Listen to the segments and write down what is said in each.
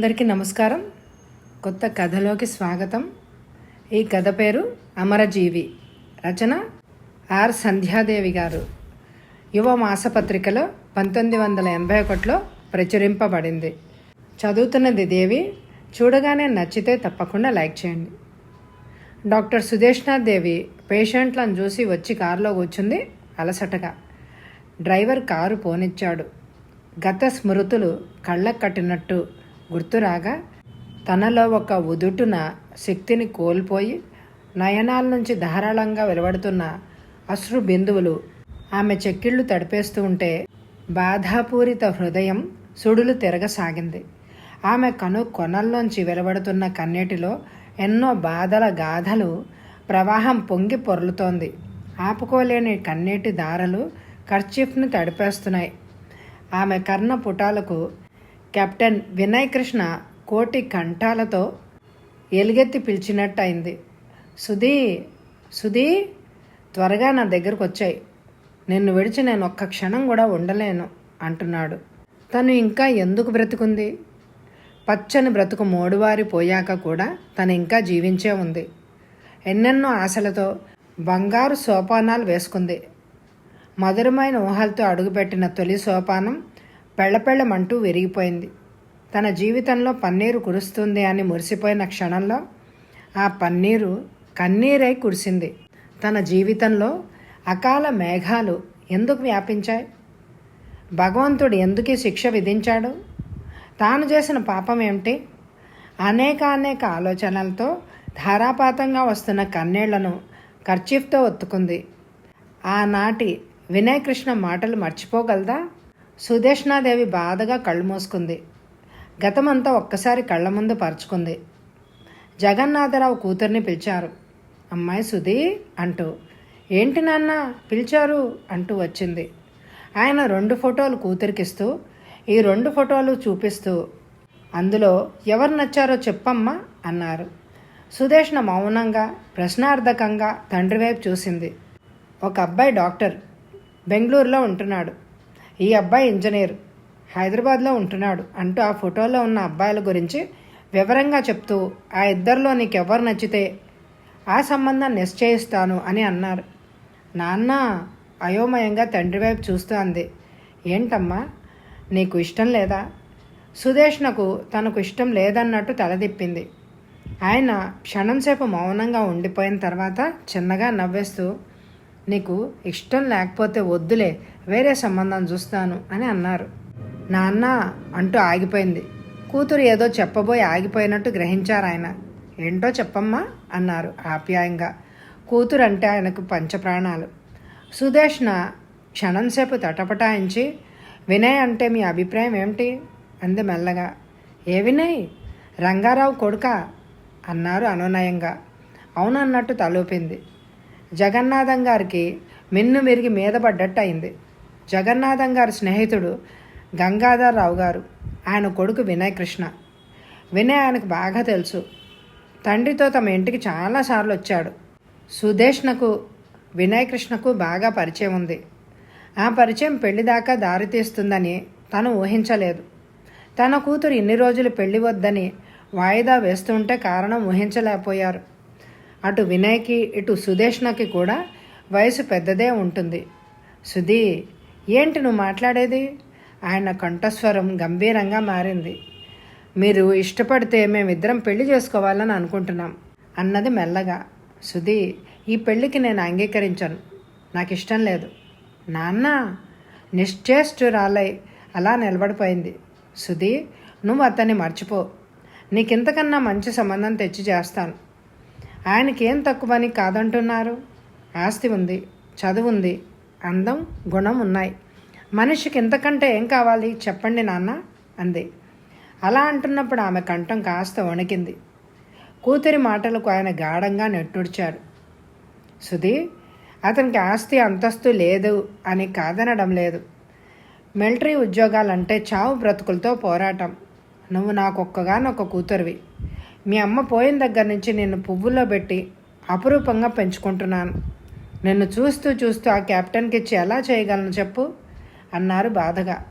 అందరికీ నమస్కారం. కొత్త కథలోకి స్వాగతం. ఈ కథ పేరు అమరజీవి. రచన ఆర్ సంధ్యాదేవి గారు. యువ మాసపత్రికలో పంతొమ్మిది వందల ఎనభై ఒకటిలో ప్రచురింపబడింది. చదువుతున్నది దేవి చూడగానే నచ్చితే తప్పకుండా లైక్ చేయండి. డాక్టర్ సుదేష్నాథ్ దేవి పేషెంట్లను చూసి వచ్చి కారులో కూర్చుంది అలసటగా. డ్రైవర్ కారు పోనిచ్చాడు. గత స్మృతులు కళ్ళకు కట్టినట్టు గుర్తురాగా తనలో ఒక ఉదుటున శక్తిని కోల్పోయి నయనాల నుంచి ధారాళంగా వెలువడుతున్న అశ్రు బిందువులు ఆమె చెక్కిళ్ళు తడిపేస్తూ ఉంటే బాధాపూరిత హృదయం సుడులు తిరగసాగింది. ఆమె కను కొనల్లోంచి వెలువడుతున్న కన్నీటిలో ఎన్నో బాధల గాథలు ప్రవాహం పొంగి పొర్లుతోంది. ఆపుకోలేని కన్నీటి దారలు కర్చీఫ్ను తడిపేస్తున్నాయి. ఆమె కర్ణ పుటాలకు కెప్టెన్ వినయ్ కృష్ణ కోటి కంఠాలతో ఎలుగెత్తి పిలిచినట్టు అయింది సుధీ సుధీ త్వరగా నా దగ్గరకు వచ్చాయి నిన్ను విడిచి నేను ఒక్క క్షణం కూడా ఉండలేను అంటున్నాడు. తను ఇంకా ఎందుకు బ్రతుకుంది? పచ్చని బ్రతుకు మోడువారి పోయాక కూడా తను ఇంకా జీవించే ఉంది. ఎన్నెన్నో ఆశలతో బంగారు సోపానాలు వేసుకుంది. మధురమైన ఊహలతో అడుగుపెట్టిన తొలి సోపానం పెళ్ళపెళ్ళమంటూ విరిగిపోయింది. తన జీవితంలో పన్నీరు కురుస్తుంది అని మురిసిపోయిన క్షణంలో ఆ పన్నీరు కన్నీరై కురిసింది. తన జీవితంలో అకాల మేఘాలు ఎందుకు వ్యాపించాయి? భగవంతుడు ఎందుకు శిక్ష విధించాడు? తాను చేసిన పాపం ఏమిటి? అనేక అనేక ఆలోచనలతో ధారాపాతంగా వస్తున్న కన్నీళ్ళను కర్చీఫ్తో ఒత్తుకుంది. ఆనాటి వినయకృష్ణ మాటలు మర్చిపోగలదా? సుదేష్ణాదేవి బాధగా కళ్ళు మూసుకుంది. గతమంతా ఒక్కసారి కళ్ళ ముందు పరుచుకుంది. జగన్నాథరావు కూతుర్ని పిలిచారు. అమ్మాయి సుధీ అంటూ ఏంటి నాన్న పిలిచారు? అంటూ వచ్చింది. ఆయన రెండు ఫోటోలు కూతురికిస్తూ ఈ రెండు ఫోటోలు చూపిస్తూ అందులో ఎవరు నచ్చారో చెప్పమ్మా అన్నారు. సుదేష్ణ మౌనంగా ప్రశ్నార్థకంగా తండ్రి వైపు చూసింది. ఒక అబ్బాయి డాక్టర్ బెంగళూరులో ఉంటున్నాడు. ఈ అబ్బాయి ఇంజనీర్. హైదరాబాద్లో ఉంటున్నాడు అంటూ ఆ ఫోటోలో ఉన్న అబ్బాయిల గురించి వివరంగా చెప్తూ ఆ ఇద్దరిలో నీకెవరు నచ్చితే ఆ సంబంధం నిశ్చయిస్తాను అని అన్నారు. నాన్న అయోమయంగా తండ్రి వైపు చూస్తూ అంది. ఏంటమ్మా నీకు ఇష్టం లేదా? సుదేష్ణకు తనకు ఇష్టం లేదన్నట్టు తలదిప్పింది ఆయన క్షణంసేపు మౌనంగా ఉండిపోయిన తర్వాత చిన్నగా నవ్వేస్తూ నీకు ఇష్టం లేకపోతే వద్దులే వేరే సంబంధం చూస్తాను అని అన్నారు. నాన్న అంటూ ఆగిపోయింది. కూతురు ఏదో చెప్పబోయి ఆగిపోయినట్టు గ్రహించారు ఆయన. ఏంటో చెప్పమ్మా అన్నారు ఆప్యాయంగా. కూతురు అంటే ఆయనకు పంచప్రాణాలు. సుదేష్ణ క్షణంసేపు తటపటాయించి వినయ్ అంటే మీ అభిప్రాయం ఏమిటి? అంది మెల్లగా. ఏ వినయ్? రంగారావు కొడుక? అన్నారు అనునయంగా. అవునన్నట్టు తలూపింది. జగన్నాథం గారికి మిన్ను మెరిగి మీద పడ్డట్టు అయింది జగన్నాథం గారి స్నేహితుడు గంగాధర్ రావు గారు. ఆయన కొడుకు వినయ్ కృష్ణ వినయ్ ఆయనకు బాగా తెలుసు. తండ్రితో తమ ఇంటికి చాలాసార్లు వచ్చాడు. సుదేష్ణకు వినయ్ కృష్ణకు బాగా పరిచయం ఉంది. ఆ పరిచయం పెళ్ళి దాకా దారితీస్తుందని తను ఊహించలేదు. తన కూతురు ఇన్ని రోజులు పెళ్ళి వద్దని వాయిదా వేస్తుంటే కారణం ఊహించలేకపోయారు. అటు వినయ్కి ఇటు సుదేష్ణకి కూడా వయసు పెద్దదే ఉంటుంది. సుధీ ఏంటి నువ్వు మాట్లాడేది? ఆయన కంఠస్వరం గంభీరంగా మారింది. మీరు ఇష్టపడితే మేమిద్దరం పెళ్ళి చేసుకోవాలని అనుకుంటున్నాం అన్నది మెల్లగా. సుధీ ఈ పెళ్ళికి నేను అంగీకరించను. నాకు ఇష్టం లేదు. నాన్న నిశ్చేష్టురాలై అలా నిలబడిపోయింది. సుధీ నువ్వు అతన్ని మర్చిపో. నీకింతకన్నా మంచి సంబంధం తెచ్చి చేస్తాను. ఆయనకేం తక్కువని కాదంటున్నారు. ఆస్తి ఉంది చదువు ఉంది అందం గుణం ఉన్నాయి. మనిషికి ఇంతకంటే ఏం కావాలి? చెప్పండి నాన్న అంది. అలా అంటున్నప్పుడు ఆమె కంఠం కాస్త వణికింది. కూతురి మాటలకు ఆయన గాఢంగా నెట్టుడ్చాడు. సుధీ అతనికి ఆస్తి అంతస్తు లేదు అని కాదనడం లేదు. మిలిటరీ ఉద్యోగాలంటే చావు బ్రతుకులతో పోరాటం. నువ్వు నాకొక్కగానొక్క కూతురివి. మీ అమ్మ పోయిన దగ్గర నుంచి నిన్ను పువ్వుల్లో పెట్టి అపురూపంగా పెంచుకుంటున్నాను. నిన్ను చూస్తూ చూస్తూ ఆ కెప్టెన్కి ఇచ్చి ఎలా చేయగలను చెప్పు? అన్నారు బాధగా.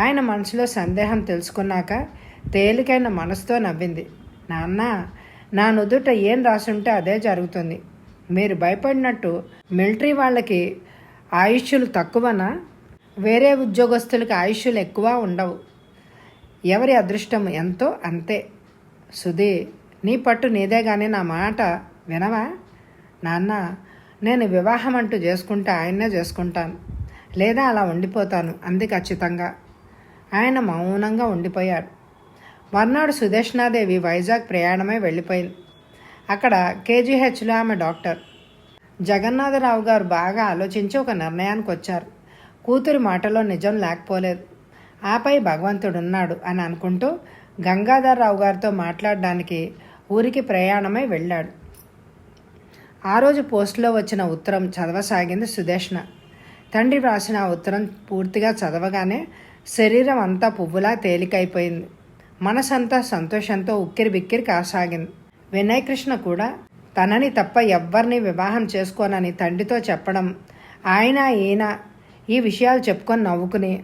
ఆయన మనసులో సందేహం తెలుసుకున్నాక తేలికైన మనసుతో నవ్వింది. నాన్న నా నుదుట ఏం రాసుంటే అదే జరుగుతుంది. మీరు భయపడినట్టు మిలిటరీ వాళ్ళకి ఆయుష్యులు తక్కువనా? వేరే ఉద్యోగస్తులకి ఆయుష్యులు ఎక్కువ ఉండవు. ఎవరి అదృష్టం ఎంతో అంతే. సుధీ నీ పట్టు నీదే కానీ నా మాట వినవా? నాన్న నేను వివాహం అంటూ చేసుకుంటే ఆయన్నే చేసుకుంటాను. లేదా అలా ఉండిపోతాను అంది ఖచ్చితంగా. ఆయన మౌనంగా ఉండిపోయాడు. మర్నాడు సుదర్శనాదేవి వైజాగ్ ప్రయాణమై వెళ్ళిపోయింది. అక్కడ కేజీహెచ్లో ఆమె డాక్టర్. జగన్నాథరావు గారు బాగా ఆలోచించి ఒక నిర్ణయానికి వచ్చారు కూతురి మాటలో నిజం లేకపోలేదు. ఆపై భగవంతుడున్నాడు అని అనుకుంటూ గంగాధర్రావు గారితో మాట్లాడడానికి ఊరికి ప్రయాణమై వెళ్ళాడు. ఆ రోజు పోస్టులో వచ్చిన ఉత్తరం చదవసాగింది సుదేష్ణ తండ్రి వ్రాసిన ఆ ఉత్తరం పూర్తిగా చదవగానే శరీరం అంతా పువ్వులా తేలికైపోయింది. మనసంతా సంతోషంతో ఉక్కిరి బిక్కిరి కాసాగింది. వినయ్ కృష్ణ కూడా తనని తప్ప ఎవ్వరిని వివాహం చేసుకోనని తండ్రితో చెప్పడం ఆయన ఈయన ఈ విషయాలు చెప్పుకొని నవ్వుకుని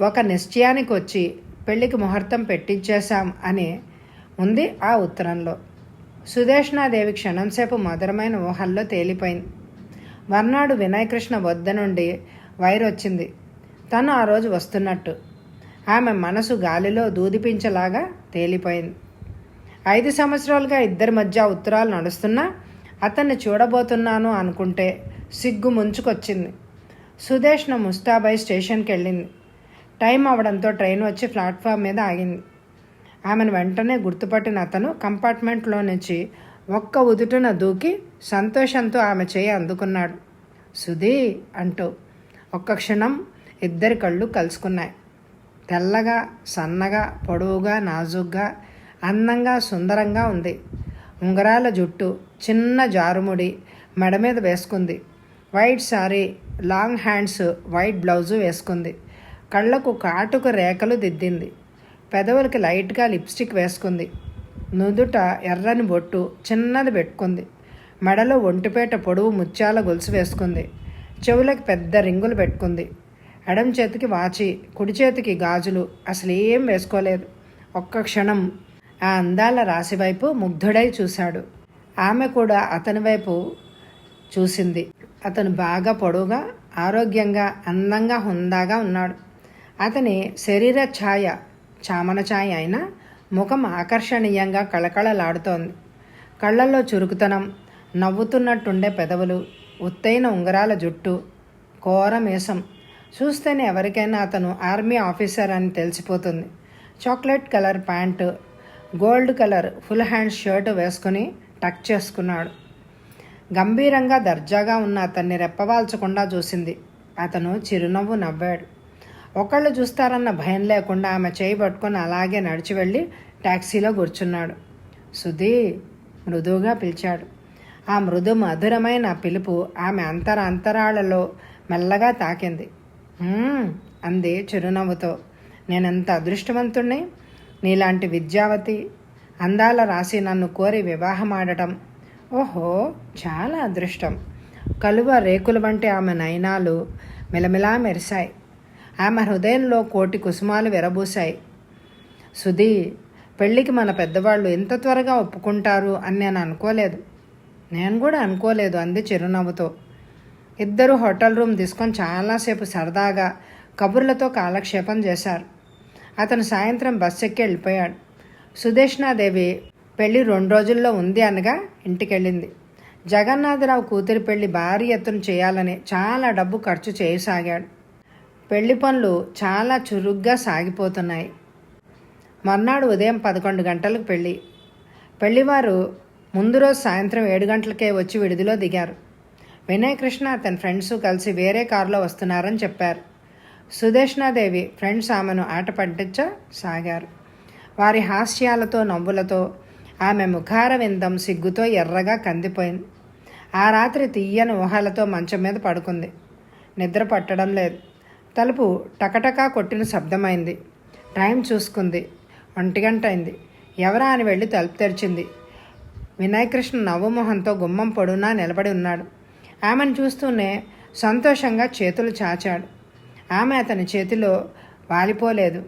ఒక నిశ్చయానికి వచ్చి పెళ్ళికి ముహూర్తం పెట్టించేశాం అని ఉంది ఆ ఉత్తరంలో. సుదేష్ణాదేవి క్షణంసేపు మధురమైన ఊహల్లో తేలిపోయింది. మర్నాడు వినయకృష్ణ వద్ద నుండి వైర్ వచ్చింది. తను ఆ రోజు వస్తున్నట్టు. ఆమె మనసు గాలిలో దూదిపించలాగా తేలిపోయింది. ఐదు సంవత్సరాలుగా ఇద్దరి మధ్య ఉత్తరాలు నడుస్తున్నా అతన్ని చూడబోతున్నాను అనుకుంటే సిగ్గు ముంచుకొచ్చింది. సుదేష్ణ ముస్తాబాయ్ స్టేషన్కి వెళ్ళింది టైం అవడంతో ట్రైన్ వచ్చి ప్లాట్ఫామ్ మీద ఆగింది. ఆమెను వెంటనే గుర్తుపట్టిన అతను కంపార్ట్మెంట్లో నుంచి ఒక్క ఉదుటున దూకి సంతోషంతో ఆమె చేయి అందుకున్నాడు. సుధీ అంటూ ఒక్క క్షణం ఇద్దరి కళ్ళు కలుసుకున్నాయి. తెల్లగా సన్నగా పొడవుగా నాజుగ్గా అందంగా సుందరంగా ఉంది. ఉంగరాల జుట్టు చిన్న జారుముడి మెడ మీద వేసుకుంది. White sari long hands white blouse వేసుకుంది. కళ్ళకు కాటుక రేఖలు దిద్దింది. పెదవులకి లైట్గా లిప్స్టిక్ వేసుకుంది. నుదుట ఎర్రని బొట్టు చిన్నది పెట్టుకుంది. మెడలో ఒంటిపేట పొడవు ముత్యాల గొలుసు వేసుకుంది. చెవులకు పెద్ద రింగులు పెట్టుకుంది. ఎడం చేతికి వాచి కుడి చేతికి గాజులు అసలు ఏం వేసుకోలేదు. ఒక్క క్షణం ఆ అందాల రాశి వైపు ముగ్ధుడై చూశాడు. ఆమె కూడా అతని వైపు చూసింది. అతను బాగా పొడవుగా ఆరోగ్యంగా అందంగా హుందాగా ఉన్నాడు. అతని శరీర ఛాయ చామన ఛాయ అయినా ముఖం ఆకర్షణీయంగా కళకళలాడుతోంది. కళ్ళల్లో చురుకుతనం నవ్వుతున్నట్టుండే పెదవులు ఉత్తైన ఉంగరాల జుట్టు కోర మీసం. చూస్తేనే ఎవరికైనా అతను ఆర్మీ ఆఫీసర్ అని తెలిసిపోతుంది. Chocolate colour pant gold colour full hand shirt వేసుకుని టక్ చేసుకున్నాడు. గంభీరంగా దర్జాగా ఉన్న అతన్ని రెప్పవాల్చకుండా చూసింది. అతను చిరునవ్వు నవ్వాడు. ఒకళ్ళు చూస్తారన్న భయం లేకుండా ఆమె చేయి పట్టుకొని అలాగే నడిచి వెళ్ళి ట్యాక్సీలో కూర్చున్నాడు. సుధీ మృదువుగా పిలిచాడు. ఆ మృదు మధురమైన పిలుపు ఆమె అంతర అంతరాలలో మెల్లగా తాకింది. అంది చిరునవ్వుతో. నేనెంత అదృష్టవంతుణ్ణి? నీలాంటి విద్యావతి అందాల రాసి నన్ను కోరి వివాహమాడటం. ఓహో చాలా అదృష్టం. కలువ రేకుల వంటి ఆమె నయనాలు మిలమిలా మెరిశాయి. ఆమె హృదయంలో కోటి కుసుమాలు విరబూశాయి. సుధీ పెళ్ళికి మన పెద్దవాళ్ళు ఇంత త్వరగా ఒప్పుకుంటారు అని నేను అనుకోలేదు. నేను కూడా అనుకోలేదు అంది చిరునవ్వుతో. ఇద్దరు హోటల్ రూమ్ తీసుకొని చాలాసేపు సరదాగా కబుర్లతో కాలక్షేపం చేశారు. అతను సాయంత్రం బస్సు ఎక్కి వెళ్ళిపోయాడు. సుదేష్ణాదేవి పెళ్ళి రెండు రోజుల్లో ఉంది అనగా ఇంటికెళ్ళింది. జగన్నాథరావు కూతురి పెళ్ళి భారీ ఎత్తున చేయాలని చాలా డబ్బు ఖర్చు చేయసాగాడు. పెళ్ళి పనులు చాలా చురుగ్గా సాగిపోతున్నాయి. మర్నాడు ఉదయం పదకొండు గంటలకు పెళ్ళి పెళ్ళివారు ముందు రోజు సాయంత్రం ఏడు గంటలకే వచ్చి విడిదిలో దిగారు. వినయకృష్ణ అతని ఫ్రెండ్స్ కలిసి వేరే కారులో వస్తున్నారని చెప్పారు. సుదేష్ణాదేవి ఫ్రెండ్స్ ఆమెను ఆట పట్టించ సాగారు. వారి హాస్యాలతో నవ్వులతో ఆమె ముఖార విందం సిగ్గుతో ఎర్రగా కందిపోయింది. ఆ రాత్రి తీయని ఊహలతో మంచం మీద పడుకుంది. నిద్ర పట్టడం లేదు. తలుపు టకటకా కొట్టిన శబ్దమైంది. టైం చూసుకుంది. ఒంటి గంట అయింది ఎవరా అని వెళ్ళి తలుపు తెరిచింది. వినాయకృష్ణ నవ్వుమొహంతో గుమ్మం పొడునా నిలబడి ఉన్నాడు. ఆమెను చూస్తూనే సంతోషంగా చేతులు చాచాడు. ఆమె అతని చేతిలో వాలిపోలేదు.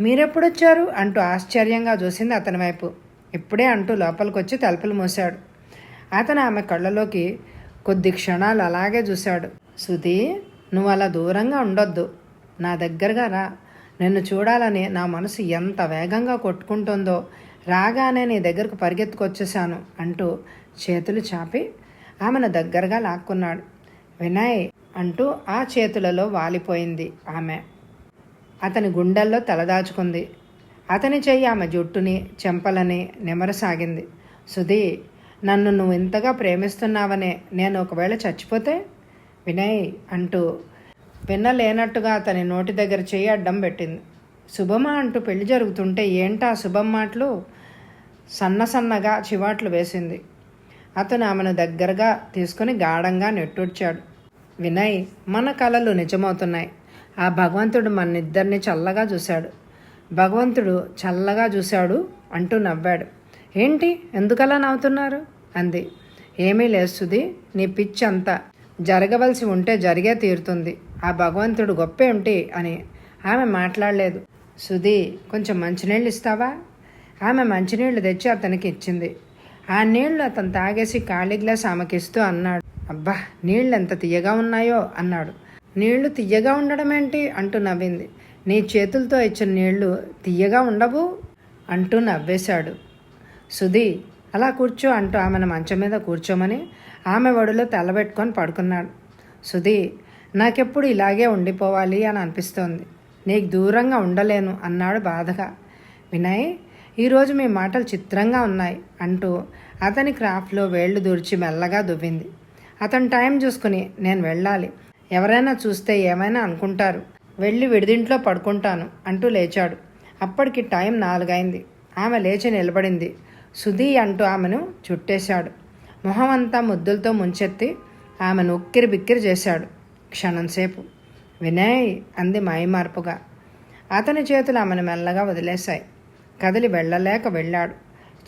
మీరెప్పుడొచ్చారు? అంటూ ఆశ్చర్యంగా చూసింది అతని వైపు. ఇప్పుడే అంటూ లోపలికొచ్చి తలుపులు మూశాడు. అతను ఆమె కళ్ళలోకి కొద్ది క్షణాలు అలాగే చూశాడు. సుధీ నువ్వు అలా దూరంగా ఉండొద్దు. నా దగ్గరగా రా. నిన్ను చూడాలని నా మనసు ఎంత వేగంగా కొట్టుకుంటుందో రాగానే నీ దగ్గరకు పరిగెత్తుకొచ్చేశాను అంటూ చేతులు చాపి ఆమెను దగ్గరగా లాక్కున్నాడు. వినయ్ అంటూ ఆ చేతులలో వాలిపోయింది ఆమె. అతని గుండెల్లో తలదాచుకుంది. అతని చెయ్యి ఆమె జుట్టుని చెంపలని నిమరసాగింది. సుధీ నన్ను నువ్వు ఇంతగా ప్రేమిస్తున్నావనే నేను ఒకవేళ చచ్చిపోతే వినయ్ అంటూ వినలేనట్టుగా అతని నోటి దగ్గర చేయి అడ్డం పెట్టింది. శుభమా అంటూ పెళ్ళి జరుగుతుంటే ఏంటా శుభం మాటలు? సన్న సన్నగా చివాట్లు వేసింది. అతను ఆమెను దగ్గరగా తీసుకుని గాఢంగా నెట్టూడ్చాడు వినయ్ మన కళలు నిజమవుతున్నాయి. ఆ భగవంతుడు మనిద్దరిని చల్లగా చూశాడు. భగవంతుడు చల్లగా చూశాడు అంటూ నవ్వాడు. ఏంటి? ఎందుకలా నవ్వుతున్నారు? అంది. ఏమీ లేస్తుంది నీ పిచ్చి అంతా. జరగవలసి ఉంటే జరిగే తీరుతుంది. ఆ భగవంతుడు గొప్పేమిటి అని ఆమె మాట్లాడలేదు. సుధీ కొంచెం మంచినీళ్ళు ఇస్తావా? ఆమె మంచినీళ్ళు తెచ్చి అతనికి ఇచ్చింది. ఆ నీళ్ళు అతను తాగేసి ఖాళీ గ్లాస్ ఆమెకిస్తూ అన్నాడు. అబ్బా నీళ్ళు ఎంత తీయగా ఉన్నాయో అన్నాడు. నీళ్ళు తీయగా ఉండడం ఏంటి అంటూ నవ్వింది. నీ చేతులతో ఇచ్చిన నీళ్ళు తీయగా ఉండవు? అంటూ నవ్వేశాడు. సుధీ అలా కూర్చో అంటూ ఆమెను మంచం మీద కూర్చోమని ఆమె ఒడిలో తలబెట్టుకొని పడుకున్నాడు. సుధీ నాకెప్పుడు ఇలాగే ఉండిపోవాలి అని అనిపిస్తోంది. నీకు దూరంగా ఉండలేను అన్నాడు బాధగా. వినయ్ ఈరోజు మీ మాటలు చిత్రంగా ఉన్నాయి అంటూ అతని క్రాఫ్ట్లో వేళ్ళు దూర్చి మెల్లగా దువ్వింది. అతను టైం చూసుకుని నేను వెళ్ళాలి. ఎవరైనా చూస్తే ఏమైనా అనుకుంటారు. వెళ్ళి విడిదింట్లో పడుకుంటాను అంటూ లేచాడు. అప్పటికి టైం నాలుగైంది. ఆమె లేచి నిలబడింది. సుధీ అంటూ ఆమెను చుట్టేశాడు. మొహం అంతా ముద్దులతో ముంచెత్తి ఆమెను ఉక్కిరి బిక్కిరి చేశాడు. క్షణంసేపు వినయ్ అంది మాయమార్పుగా. అతని చేతులు ఆమెను మెల్లగా వదిలేశాయి. కదిలి వెళ్ళలేక వెళ్ళాడు.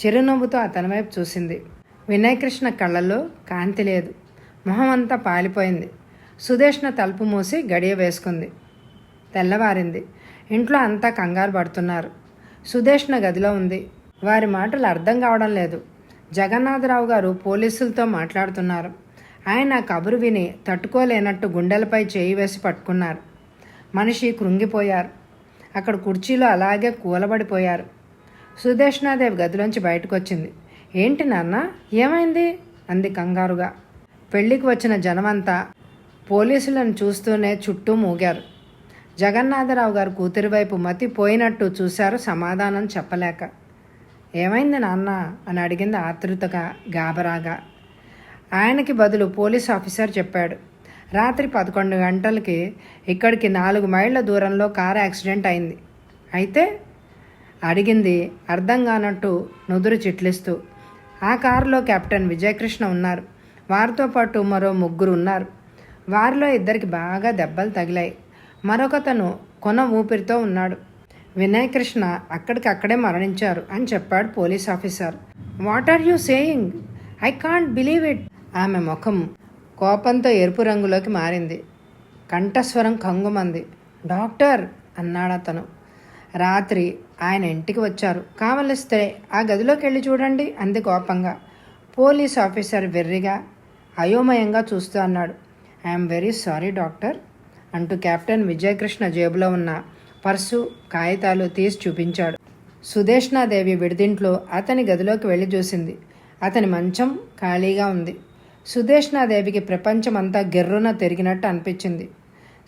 చిరునవ్వుతో అతని వైపు చూసింది. వినయ్ కృష్ణ కళ్ళల్లో కాంతి లేదు. మొహం అంతా పాలిపోయింది. సుదేష్ణ తలుపు మూసి గడియ వేసుకుంది. తెల్లవారింది. ఇంట్లో అంతా కంగారు పడుతున్నారు. సుదేష్ణ గదిలో ఉంది. వారి మాటలు అర్థం కావడం లేదు. జగన్నాథరావు గారు పోలీసులతో మాట్లాడుతున్నారు. ఆయన కబురు విని తట్టుకోలేనట్టు గుండెలపై చేయి వేసి పట్టుకున్నారు. మనిషి కృంగిపోయారు. అక్కడ కుర్చీలో అలాగే కూలబడిపోయారు. సుదేష్ణాదేవి గదిలోంచి బయటకు వచ్చింది ఏంటి నాన్న ఏమైంది? అంది కంగారుగా. పెళ్ళికి వచ్చిన జనమంతా పోలీసులను చూస్తూనే చుట్టూ మూగారు. జగన్నాథరావు గారు కూతురి వైపు మతి పోయినట్టు చూశారు సమాధానం చెప్పలేక. ఏమైంది నాన్న అని అడిగింది ఆతృతగా గాబరాగా ఆయనకి బదులు పోలీస్ ఆఫీసర్ చెప్పాడు. రాత్రి పదకొండు గంటలకి ఇక్కడికి నాలుగు మైళ్ళ దూరంలో కారు యాక్సిడెంట్ అయింది. అయితే అడిగింది అర్థం కానట్టు నుదురు చిట్లిస్తూ. ఆ కారులో కెప్టెన్ విజయకృష్ణ ఉన్నారు. వారితో పాటు మరో ముగ్గురు ఉన్నారు. వారిలో ఇద్దరికి బాగా దెబ్బలు తగిలాయి. మరొకతను కొన ఊపిరితో ఉన్నాడు. వినయ్ కృష్ణ అక్కడికక్కడే మరణించారు అని చెప్పాడు police officer. What are you saying I can't believe it ఆమె ముఖం కోపంతో ఎరుపు రంగులోకి మారింది. కంఠస్వరం కంగుమంది. డాక్టర్! అన్నాడు అతను. రాత్రి ఆయన ఇంటికి వచ్చారు. కావలిస్తే ఆ గదిలోకి వెళ్ళి చూడండి అంది కోపంగా. పోలీస్ ఆఫీసర్ వెర్రిగా అయోమయంగా చూస్తూ అన్నాడు. I'm very sorry doctor! అంటూ కెప్టెన్ విజయకృష్ణ జేబులో ఉన్న పర్సు కాగితాలు తీసి చూపించాడు. సుదేష్ణాదేవి విడిదింట్లో అతని గదిలోకి వెళ్ళి చూసింది. అతని మంచం ఖాళీగా ఉంది. సుదేష్ణాదేవికి ప్రపంచమంతా గిర్రున తిరిగినట్టు అనిపించింది.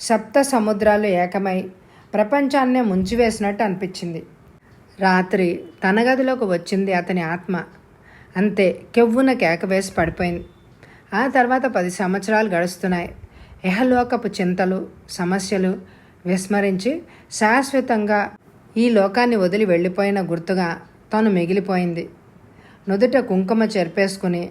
సప్త సముద్రాలు ఏకమై ప్రపంచాన్నే ముంచివేసినట్టు అనిపించింది. రాత్రి తన గదిలోకి వచ్చింది అతని ఆత్మ. అంతే కెవ్వున కేకవేసి పడిపోయింది. ఆ తర్వాత పది సంవత్సరాలు గడుస్తున్నాయి. ఇహలోకపు చింతలు సమస్యలు విస్మరించి శాశ్వతంగా ఈ లోకాన్ని వదిలి వెళ్ళిపోయిన గుర్తుగా తను మిగిలిపోయింది. నుదుట కుంకుమ చెరిపేసుకుని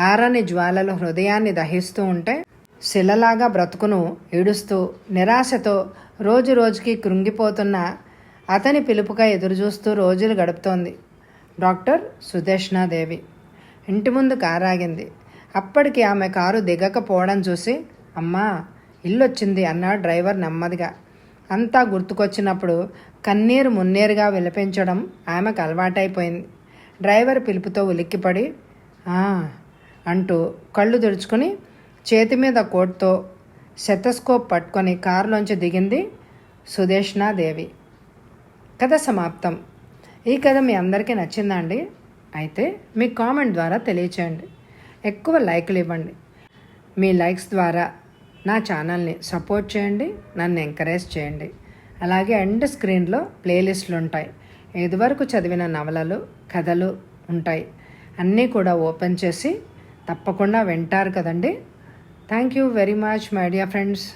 ఆరని జ్వాలలు హృదయాన్ని దహిస్తూ ఉంటే శిలలాగా బ్రతుకును ఈడుస్తూ నిరాశతో రోజు రోజుకి కృంగిపోతున్న అతని పిలుపుగా ఎదురుచూస్తూ రోజులు గడుపుతోంది. డాక్టర్ సుదేష్ణాదేవి ఇంటి ముందు కారాగింది. అప్పటికి ఆమె కారు దిగకపోవడం చూసి అమ్మా ఇల్లొచ్చింది అన్నాడు డ్రైవర్ నెమ్మదిగా. అంతా గుర్తుకొచ్చినప్పుడు కన్నీరు మున్నేరుగా విలపించడం ఆమెకు అలవాటైపోయింది. డ్రైవర్ పిలుపుతో ఉలిక్కిపడి అంటూ కళ్ళు తుడుచుకుని చేతి మీద కోట్తో శతస్కోప్ పట్టుకొని కారులోంచి దిగింది సుదేష్ణాదేవి కథ సమాప్తం. ఈ కథ మీ అందరికీ నచ్చిందా అండి? అయితే మీ కామెంట్ ద్వారా తెలియచేయండి. ఎక్కువ లైక్లు ఇవ్వండి. మీ లైక్స్ ద్వారా నా ఛానల్ని సపోర్ట్ చేయండి నన్ను ఎంకరేజ్ చేయండి. అలాగే ఎండ్ స్క్రీన్లో ప్లేలిస్టులు ఉంటాయి. ఇదివరకు చదివిన నవలలు కథలు ఉంటాయి. అన్నీ కూడా ఓపెన్ చేసి తప్పకుండా వింటారు కదండి. Thank you very much my dear friends.